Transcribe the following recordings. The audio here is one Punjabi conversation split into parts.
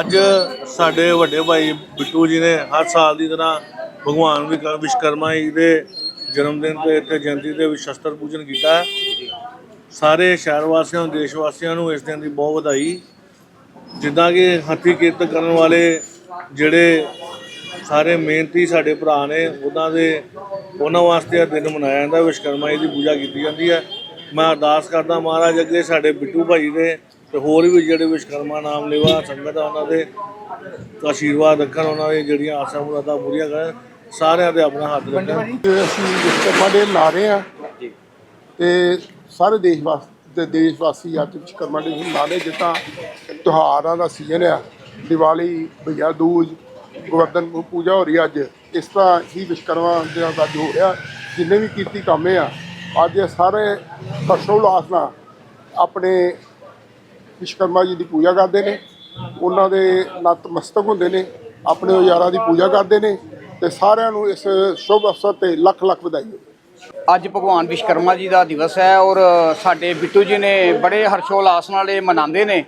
ਅੱਜ ਸਾਡੇ ਵੱਡੇ ਭਾਈ ਬਿੱਟੂ ਜੀ ਨੇ ਹਰ ਸਾਲ ਦੀ ਤਰ੍ਹਾਂ ਭਗਵਾਨ ਵਿਕ- ਵਿਸ਼ਵਕਰਮਾ ਜੀ ਦੇ ਜਨਮ ਦਿਨ ਤੇ ਤੇ ਜਯੰਤੀ ਤੇ ਸ਼ਸਤਰ ਪੂਜਨ ਕੀਤਾ ਸਾਰੇ ਸ਼ਹਿਰ ਵਾਸੀਆਂ ਨੂੰ ਦੇਸ਼ ਵਾਸੀਆਂ ਨੂੰ ਇਸ ਦਿਨ ਦੀ ਬਹੁਤ ਵਧਾਈ। ਜਿੱਦਾਂ ਕਿ ਹੱਥੀ ਕਿਰਤ ਕਰਨ ਵਾਲੇ ਜਿਹੜੇ ਸਾਰੇ ਮਿਹਨਤੀ ਸਾਡੇ ਭਰਾ ਨੇ, ਉਹਨਾਂ ਦੇ, ਉਹਨਾਂ ਵਾਸਤੇ ਇਹ ਦਿਨ ਮਨਾਇਆ ਜਾਂਦਾ। ਵਿਸ਼ਵਕਰਮਾ ਜੀ ਦੀ ਪੂਜਾ ਕੀਤੀ ਜਾਂਦੀ ਹੈ। ਮੈਂ ਅਰਦਾਸ ਕਰਦਾ ਮਹਾਰਾਜ ਅੱਗੇ ਸਾਡੇ ਬਿੱਟੂ ਭਾਈ ਦੇ ਤੇ ਹੋਰ ਵੀ ਜਿਹੜੇ ਵਿਸ਼ਵਕਰਮਾ ਨਾਮ ਲੈਵਾ ਸੰਗਤ ਆ ਉਹਨਾਂ ਦੇ ਆਸ਼ੀਰਵਾਦ ਰੱਖਣ ਉਹਨਾਂ ਦੀ ਜਿਹੜੀਆਂ ਆਸਾਂ ਮੁਰਾਦਾਂ ਪੂਰੀਆਂ ਕਰਨ ਸਾਰਿਆਂ ਦੇ ਆਪਣਾ ਹੱਥ ਰੱਖਣ। ਅਸੀਂ ਵਿਸ਼ਵਕਰਮਾ ਡੇ ਮਨਾ ਰਹੇ ਆ ਤੇ ਸਾਰੇ ਦੇਸ਼ ਵਾਸਤੇ ਦੇਸ਼ ਵਾਸੀ ਅੱਜ ਵਿਸ਼ਵਕਰਮਾ ਡੇ ਮਨਾ ਰਹੇ ਜਿੱਦਾਂ ਤਿਉਹਾਰਾਂ ਦਾ ਸੀਜ਼ਨ ਆ ਦੀਵਾਲੀ ਭਈਆ ਦੂਜ ਗੋਵਰਧਨ ਪੂਜਾ ਹੋ ਰਹੀ ਅੱਜ ਇਸ ਤਰ੍ਹਾਂ ਹੀ ਵਿਸ਼ਵਕਰਮਾ ਦੇ ਦਾ ਜੋ ਹੋ ਰਿਹਾ ਜਿੰਨੇ ਵੀ ਕੀਤੀ ਕੰਮ ਆ ਅੱਜ ਸਾਰੇ ਹਰਸ਼ੋਲਾਸ ਨਾਲ ਆਪਣੇ ਵਿਸ਼ਵਕਰਮਾ ਜੀ ਦੀ ਪੂਜਾ ਕਰਦੇ ਨੇ। ਉਹਨਾਂ ਦੇ ਨਤਮਸਤਕ ਹੁੰਦੇ ਨੇ, ਆਪਣੇ ਉਜਾਰਾਂ ਦੀ ਪੂਜਾ ਕਰਦੇ ਨੇ ਤੇ ਸਾਰਿਆਂ ਨੂੰ ਇਸ ਸ਼ੁਭ ਅਵਸਰ ਤੇ ਲੱਖ ਲੱਖ ਵਧਾਈ ਅੱਜ ਭਗਵਾਨ ਵਿਸ਼ਵਕਰਮਾ ਜੀ ਦਾ ਦਿਵਸ ਹੈ ਔਰ ਸਾਡੇ ਬਿੱਟੂ ਜੀ ਨੇ ਬੜੇ ਹਰਸ਼ੋਲਾਸ ਨਾਲ ਇਹ ਮਨਾਉਂਦੇ ਨੇ।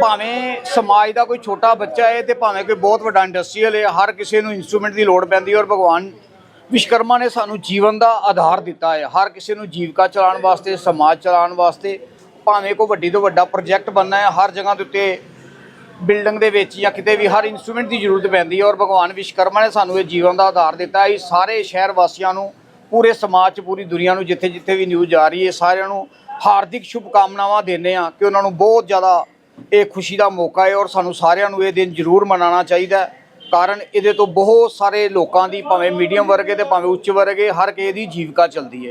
ਭਾਵੇਂ ਸਮਾਜ ਦਾ ਕੋਈ ਛੋਟਾ ਬੱਚਾ ਹੈ ਤੇ ਭਾਵੇਂ ਕੋਈ ਬਹੁਤ ਵੱਡਾ ਇੰਡਸਟਰੀਅਲ ਹੈ, ਹਰ ਕਿਸੇ ਨੂੰ ਇਨਸਟਰੂਮੈਂਟ ਦੀ ਲੋੜ ਪੈਂਦੀ ਹੈ ਔਰ ਭਗਵਾਨ ਵਿਸ਼ਕਰਮਾ ਨੇ ਸਾਨੂੰ ਜੀਵਨ ਦਾ ਆਧਾਰ ਦਿੱਤਾ ਹੈ। ਹਰ ਕਿਸੇ ਨੂੰ ਜੀਵਿਕਾ ਚਲਾਉਣ ਵਾਸਤੇ, ਸਮਾਜ ਚਲਾਉਣ ਵਾਸਤੇ ਭਾਵੇਂ ਕੋਈ ਵੱਡੀ ਤੋਂ ਵੱਡਾ ਪ੍ਰੋਜੈਕਟ ਬਣਨਾ ਹੈ, ਹਰ ਜਗ੍ਹਾ ਦੇ ਉੱਤੇ ਬਿਲਡਿੰਗ ਦੇ ਵਿੱਚ ਜਾਂ ਕਿਤੇ ਵੀ ਹਰ ਇਨਸਟਰੂਮੈਂਟ ਦੀ ਜ਼ਰੂਰਤ ਪੈਂਦੀ ਹੈ ਔਰ ਭਗਵਾਨ ਵਿਸ਼ਵਕਰਮਾ ਨੇ ਸਾਨੂੰ ਇਹ ਜੀਵਨ ਦਾ ਆਧਾਰ ਦਿੱਤਾ ਇਹ ਸਾਰੇ ਸ਼ਹਿਰ ਵਾਸੀਆਂ ਨੂੰ, ਪੂਰੇ ਸਮਾਜ 'ਚ ਪੂਰੀ ਦੁਨੀਆ ਨੂੰ ਜਿੱਥੇ ਜਿੱਥੇ ਵੀ ਨਿਊਜ਼ ਆ ਰਹੀ ਹੈ ਸਾਰਿਆਂ ਨੂੰ ਹਾਰਦਿਕ ਸ਼ੁਭ ਕਾਮਨਾਵਾਂ ਦਿੰਦੇ ਆ ਕਿ ਉਹਨਾਂ ਨੂੰ ਬਹੁਤ ਜ਼ਿਆਦਾ ਇਹ ਖੁਸ਼ੀ ਦਾ ਮੌਕਾ ਹੈ ਔਰ ਸਾਨੂੰ ਸਾਰਿਆਂ ਨੂੰ ਇਹ ਦਿਨ ਜ਼ਰੂਰ ਮਨਾਉਣਾ ਚਾਹੀਦਾ ਕਾਰਨ ਇਹਦੇ ਤੋਂ ਬਹੁਤ ਸਾਰੇ ਲੋਕਾਂ ਦੀ, ਭਾਵੇਂ ਮੀਡੀਅਮ ਵਰਗੇ ਤੇ ਭਾਵੇਂ ਉੱਚ ਵਰਗੇ, ਹਰ ਕਿਸੇ ਦੀ ਜੀਵਿਕਾ ਚੱਲਦੀ ਹੈ।